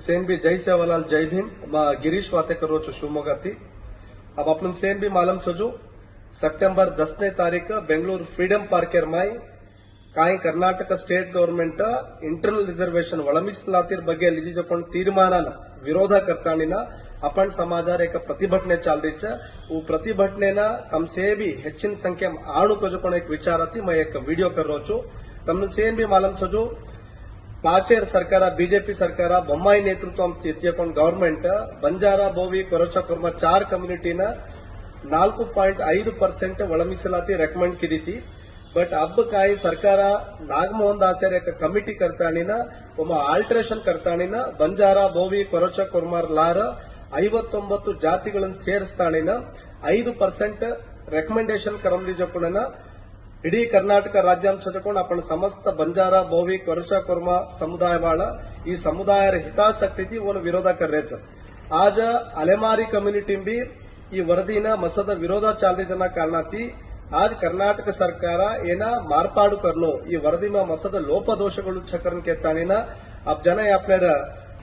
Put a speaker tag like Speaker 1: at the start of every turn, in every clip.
Speaker 1: सेन भी जय सेवालाल जय भीम म गिरीश वातेकर रोचु ಶಿವಮೊಗ್ಗತಿ अब आपण सेन भी मालूम छजू ಸೆಪ್ಟೆಂಬರ್ ದಸನೇ ತಾರೀಕು ಬೆಂಗಳೂರು ಫ್ರೀಡಂ ಪಾರ್ಕೆರ್ ಮಾಯಿ ಕಾಯಿ Karnataka state government internal reservation ಒಳ ಮೀಸಲಾತಿರ ಬಗ್ಗೆ लिजिजपण ತೀರ್ಮಾನ ವಿರೋಧ करताना आपण समाजार एक प्रतिभटने चाल रही है वो प्रतिभटनेना तम से भी ಹೆಚ್ಚಿನ ಸಂಖ್ಯೆ आणु कजपण एक विचाराती मैं एक वीडियो कर रो छु तम ಪಾಚೇರ್ ಸರ್ಕಾರ, ಬಿಜೆಪಿ ಸರ್ಕಾರ, ಬೊಮ್ಮಾಯಿ ನೇತೃತ್ವ ಅಂತ ಎತ್ತಿಕೊಂಡು ಗವರ್ಮೆಂಟ್ ಬಂಜಾರ, ಬೋವಿ, ಕೊರಚ, ಕುರ್ಮ ಚಾರ್ ಕಮ್ಯುನಿಟಿನ ನಾಲ್ಕು ಪಾಯಿಂಟ್ ಐದು ಪರ್ಸೆಂಟ್ ಒಳಮೀಸಲಾತಿ ರೆಕಮೆಂಡ್ ಕಿದಿತಿ. ಬಟ್ ಹಬ್ಬಕಾಯಿ ಸರ್ಕಾರ ನಾಗಮೋಹನ್ ದಾಸ್ಯರ್ ಕಮಿಟಿ ಕರ್ತಾಣಿನ ಒಮ್ಮ ಆಲ್ಟ್ರೇಷನ್ ಕರ್ತಾಣಿನ, ಬಂಜಾರ, ಬೋವಿ, ಕೊರಚ, ಕುರ್ಮಾರ್ ಲಾರ ಐವತ್ತೊಂಬತ್ತು ಜಾತಿಗಳನ್ನು ಸೇರಿಸ್ತಾಣಿನ, ಐದು ಪರ್ಸೆಂಟ್ ರೆಕಮೆಂಡೇಶನ್ ಕರಂಲಿ ಜೊಪ್ಪಣನ ಇಡೀ ಕರ್ನಾಟಕ ರಾಜ್ಯಾಂಶ ತಗೊಂಡು ಅಪ್ಪಣ ಸಮಸ್ತ ಬಂಜಾರ ಭೋವಿ ಕೊರಚ ಕೊರ್ಮ ಸಮುದಾಯ ಬಾಳ ಈ ಸಮುದಾಯರ ಹಿತಾಸಕ್ತಿ ಒಂದು ವಿರೋಧ ಕರ್ರೇಚ ಆಜ ಅಲೆಮಾರಿ ಕಮ್ಯುನಿಟಿ ಬಿ ಈ ವರದಿನ ಮಸದ ವಿರೋಧ ಚಾಲನೆ ಜನ ಕಾರಣಾತಿ ಆಜ್ ಕರ್ನಾಟಕ ಸರ್ಕಾರ ಏನ ಮಾರ್ಪಾಡು ಕರ್ನೋ, ಈ ವರದಿ ಮಸದ ಲೋಪದೋಷಗಳು ಚಕರನ್ ಕೆತ್ತಾಣಿನ. ಅಪ್ ಜನ ಯಾಪ್ನರ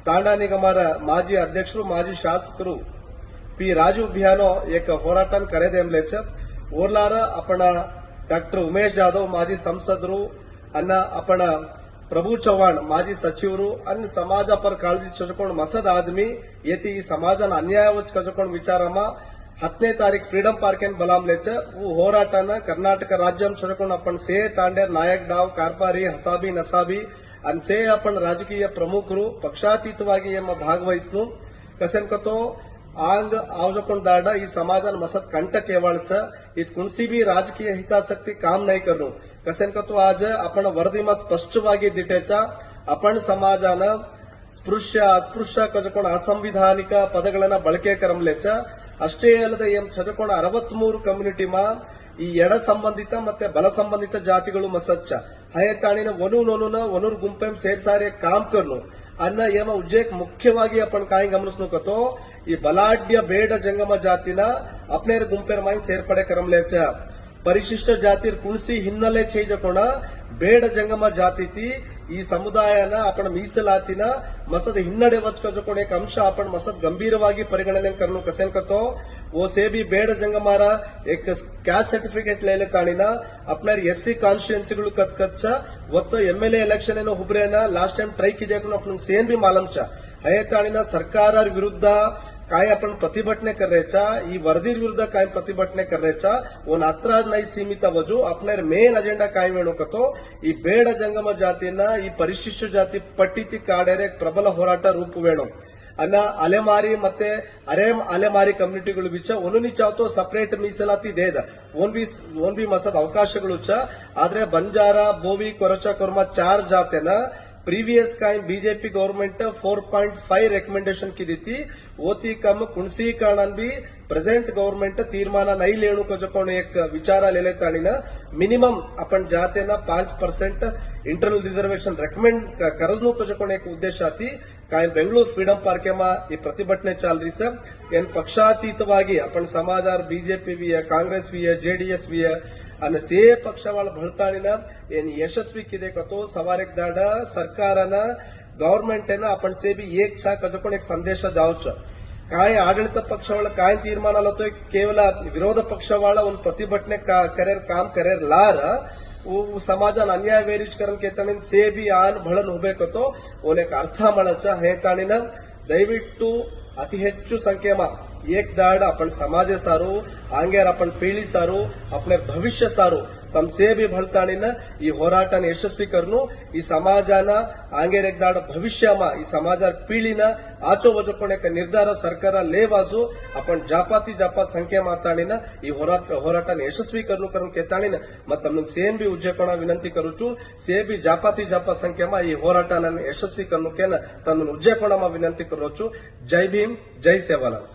Speaker 1: ತಾಂಡಾ ನಿಗಮರ ಮಾಜಿ ಅಧ್ಯಕ್ಷರು, ಮಾಜಿ ಶಾಸಕರು ಪಿ ರಾಜೀವ್ ಬಿಹಾನೋ ಏಕ ಹೋರಾಟ ಕರೆದೇಮ್ಲೇಚ ಓರ್ಲಾರ ಅಪಣ ಡಾಕ್ಟರ್ ಉಮೇಶ್ ಜಾಧವ್, ಮಾಜಿ ಸಂಸದರು ಅನ್ನ ಅಪಣ ಪ್ರಭು ಚೌಹಾಣ್ ಮಾಜಿ ಸಚಿವರು ಅನ್ನ ಸಮಾಜ ಪರ ಕಾಳಜಿ ಚಚ್ಕೊಂಡು ಮಸದ್ ಆದ್ಮಿ ಏತಿ ಈ ಸಮಾಜನ ಅನ್ಯಾಯ ಕಚ್ಕೊಂಡು ವಿಚಾರಮ ಹತ್ತನೇ ತಾರೀಕು ಫ್ರೀಡಂ ಪಾರ್ಕ್ ಏನ್ ಬಲಾಮ್ಲೆಚ ಹೂ ಹೋರಾಟನ ಕರ್ನಾಟಕ ರಾಜ್ಯ ಚೊಚ್ಕೊಂಡು ಅಪ್ಪನ್ ಸೇ ತಾಂಡೇರ್ ನಾಯಕ್ ಡಾವ್, ಕಾರ್ಪಾರಿ, ಹಸಾಬಿ, ನಸಾಬಿ ಅನ್ ಸೇ ಅಪ್ಪನ್ ರಾಜಕೀಯ ಪ್ರಮುಖರು, ಪಕ್ಷಾತೀತವಾಗಿ ಎಂಬ ಭಾಗವಹಿಸ್ನು. ಕಸೆನ್ಕತೋ आंग आवजकोण दाडा ही समाजान मसत कंट केवाळच इत कुणसी बी राजकीय हितासक्ती काम नाही करणू कसेन का तो आज आपण ವರದಿಮ ಸ್ಪಷ್ಟವಾಗಿ ದಿಟ್ಟೆಚ आपण ಸಮಾಜನ ಸ್ಪೃಶ್ಯ ಅಸ್ಪೃಶ್ಯ ಕಜಕೊಂಡ ಅಸಂವಿಧಾನಿಕ ಪದಗಳನ್ನ ಬಳಕೆ ಕರಂಲೆಚ ಅಷ್ಟೇ ಅಲ್ಲದೆ ಎಂ ಚದಕೊಂಡ ಅರವತ್ಮೂರು ಕಮ್ಯುನಿಟಿ ಮಾ ಈ ಎಡ ಸಂಬಂಧಿತ ಮತ್ತೆ ಬಲ ಸಂಬಂಧಿತ ಜಾತಿಗಳು ಮಸಚ್ಚ. ಹಯತಾಣಿನ ಒನು ನೋನು ಒನೂರ್ ಗುಂಪೆಂ ಸೇರ್ಸಾರೆ ಕಾಮ್ ಕರ್ನು. ಅನ್ನ ಏಮ ಉಜ್ಜೇಕ್ ಮುಖ್ಯವಾಗಿ ಅಪ್ಪನ ಕಾಯಿ ಗಮನಿಸ್ನುಕತೋ ಈ ಬಲಾಢ್ಯ ಬೇಡ ಜಂಗಮ ಜಾತಿನ ಅಪ್ನೇರ್ ಗುಂಪೆರ್ ಮಾಯಿ ಸೇರ್ಪಡೆ ಕರಮ್ಲೇಚ. ಪರಿಶಿಷ್ಟ ಜಾತಿರ್ ಕುಣಿಸಿ ಹಿನ್ನೆಲೆ ಚೇಜಕೋಣ ಬೇಡ ಜಂಗಮ ಜಾತಿತಿ, ಈ ಸಮುದಾಯನ ಅಪಣ ಮೀಸಲಾತಿನ ಮಸದ ಹಿನ್ನಡೆ ವಚ್ಕೊಜಕೊಣೆಕ್ ಅಂಶ ಅಪಣ ಮಸದ್ ಗಂಭೀರವಾಗಿ ಪರಿಗಣನೆ ಕರ್ನು ಕಸೆನ್ಕತೋ ಓ ಸೇಬಿ, ಬೇಡ ಜಂಗಮಾರ, ಏಕ ಕ್ಯಾಸ್ಟ್ ಸರ್ಟಿಫಿಕೇಟ್ ಲೇಲೆ ತಾಣಿನ ಅಪ್ನರ್ ಎಸ್ ಸಿ ಕಾನ್ಸ್ಟಿಟ್ಯೂನ್ಸಿಗಳು ಕತ್ ಕಚ್ಚ, ಒತ್ತ ಎಂ ಎಲ್ ಎ ಎಲೆಕ್ಷನ್ ಏನೋ ಹುಬ್ರೇನ, ಲಾಸ್ಟ್ ಟೈಮ್ ಟ್ರೈ ಕಿದ್ಯಾಕು ಅಪ್ನ ಸೇನ್ ಬಿ ಮಾಲಂಚ ಹಯ ತಾಣಿನ ಸರ್ಕಾರ ವಿರುದ್ಧ ಕಾಯ್ आपण ಪ್ರತಿಭಟನೆ ಕರ್ರೇಚ ಈ ವರದಿ ವಿರುದ್ಧ ಕಾಯ್ ಪ್ರತಿಭಟನೆ ಕರ್ರೇಚ ಒಂದ್ ಹತ್ರ ಸೀಮಿತ ವಜು ಅಪ್ನ ಮೇನ್ ಅಜೆಂಡಾ ಕಾಯ್ काय ಕತೋ ಈ ಬೇಡ ಜಂಗಮ ಜಾತಿಯನ್ನ ಈ ಪರಿಶಿಷ್ಟ ಜಾತಿ ಪಟ್ಟಿತಿ ಕಾಡೇರೆ ಪ್ರಬಲ ಹೋರಾಟ ರೂಪುವೇಣು. ಅನ್ನ ಅಲೆಮಾರಿ ಮತ್ತೆ ಅರೆ ಅಲೆಮಾರಿ ಕಮ್ಯುನಿಟಿಗಳು ಬಿಚ್ಚ ಒಂದೊಂದು ಚಾತು ಸಪರೇಟ್ ಮೀಸಲಾತಿ ದೇದ. ಓನ್ ಬಿ ಓನ್ ಬಿ ಮಸದ ಅವಕಾಶಗಳು ಚ. ಆದ್ರೆ ಬಂಜಾರ, ಬೋವಿ, ಕೊರಚ, ಕೊರ್ಮ ಚಾರ್ ಜಾತೆನ प्रीवियस काय BJP government four point five recommendation की ती ओती कम कुणसी कारणान बी प्रेझेंट गव्हर्नमेंट तीर्मान नाही लेणू कोण एक विचार आलेले ताणीन मिनिमम आपण जातेना पाच percent internal reservation recommend Karju कोण एक उद्देश आती काय ಬೆಂಗಳೂರು ಫ್ರೀಡಂ ಪಾರ್ಕ್ ಎಂಬ ಈ ಪ್ರತಿಭಟನೆ ಚಾಲ್ರಿ ಸರ್ ಏನ್ ಪಕ್ಷಾತೀತವಾಗಿ आपण समाजार बीजेपी ವಿಯ ಕಾಂಗ್ರೆಸ್ ವಿಯ ಜೆಡಿಎಸ್ ವಿಯ અને સે પક્ષવાળા ભળતાણીના એની યશસ્વી કીધે કતો સવારે એક દાડા સરકારના ગવર્મેન્ટેના आपण से बी एक छा कजो पण एक संदेश जाव छ काय ಆಡಳಿತ ಪಕ್ಷವಾಳ ಕಾಯ್ ತೀರ್ಮಾನ ಅಲ್ಲತ್ತೋ ಕೇವಲ ವಿರೋಧ ಪಕ್ಷವಾಳ ಒಂದು ಪ್ರತಿಭಟನೆ ಕರೆರ್ ಕಾಮ್ ಕರೆರ್ ಲಾರ उ समाजान अन्याय वेरीज करण केताणीन से बी आन भळन ಹೋಗ್ಬೇಕತೋ ಓನೆಕ್ ಅರ್ಥ ಮಾಡಚ್ಚ ಹೇತಾಣಿನ ದಯವಿಟ್ಟು ಅತಿ ಹೆಚ್ಚು ಸಂಖ್ಯೆಮ એકદાડ આપણ સમાજે સારું ಆಂಗ್ಯಾರ ಅಪ್ಪನ ಪೀಳಿ ಸಾರು ಅಪ್ಪನ ಭವಿಷ್ಯ ಸಾರು. ತಮ್ಮ ಸೇಬಿ ಬಳತಾಣಿನ ಈ ಹೋರಾಟನ ಯಶಸ್ವಿ ಕರ್ನು, ಈ ಸಮಾಜನ ಆಂಗೇರ ಎಗ್ದಾಡ ಭವಿಷ್ಯಮ ಈ ಸಮಾಜ ಪೀಳಿನ ಆಚೋ ಬಜಕೊಣಕ ನಿರ್ಧಾರ ಸರ್ಕಾರ ಲೇವಾಸು ಅಪ್ಪನ ಜಾಪಾತಿ ಜಾಪಾ ಸಂಖ್ಯೆ ಮಾತಾಣಿನ ಈ ಹೋರಾಟ, ಹೋರಾಟನ ಯಶಸ್ವಿ ಕರ್ನು ಕರ್ನು ಕೆತ್ತಾಣಿನ ಮತ್ತು ತಮ್ಮ ಸೇನ್ ಬಿ ಉಜ್ಜೆಕೊಣ ವಿನಂತಿ ಕರುಚು ಸೇಬಿ ಜಾಪಾತಿ ಜಾಪಾ ಸಂಖ್ಯೆಮ ಈ ಹೋರಾಟನ ಯಶಸ್ವಿ ಕರ್ನುಕೇನ ತನ್ನ ಉಜ್ಜೆಕೊಣಮ ವಿನಂತಿ ಕರೋಚು ಜೈ ಭೀಮ್, ಜೈ ಸೇವಾಲಾಲ್.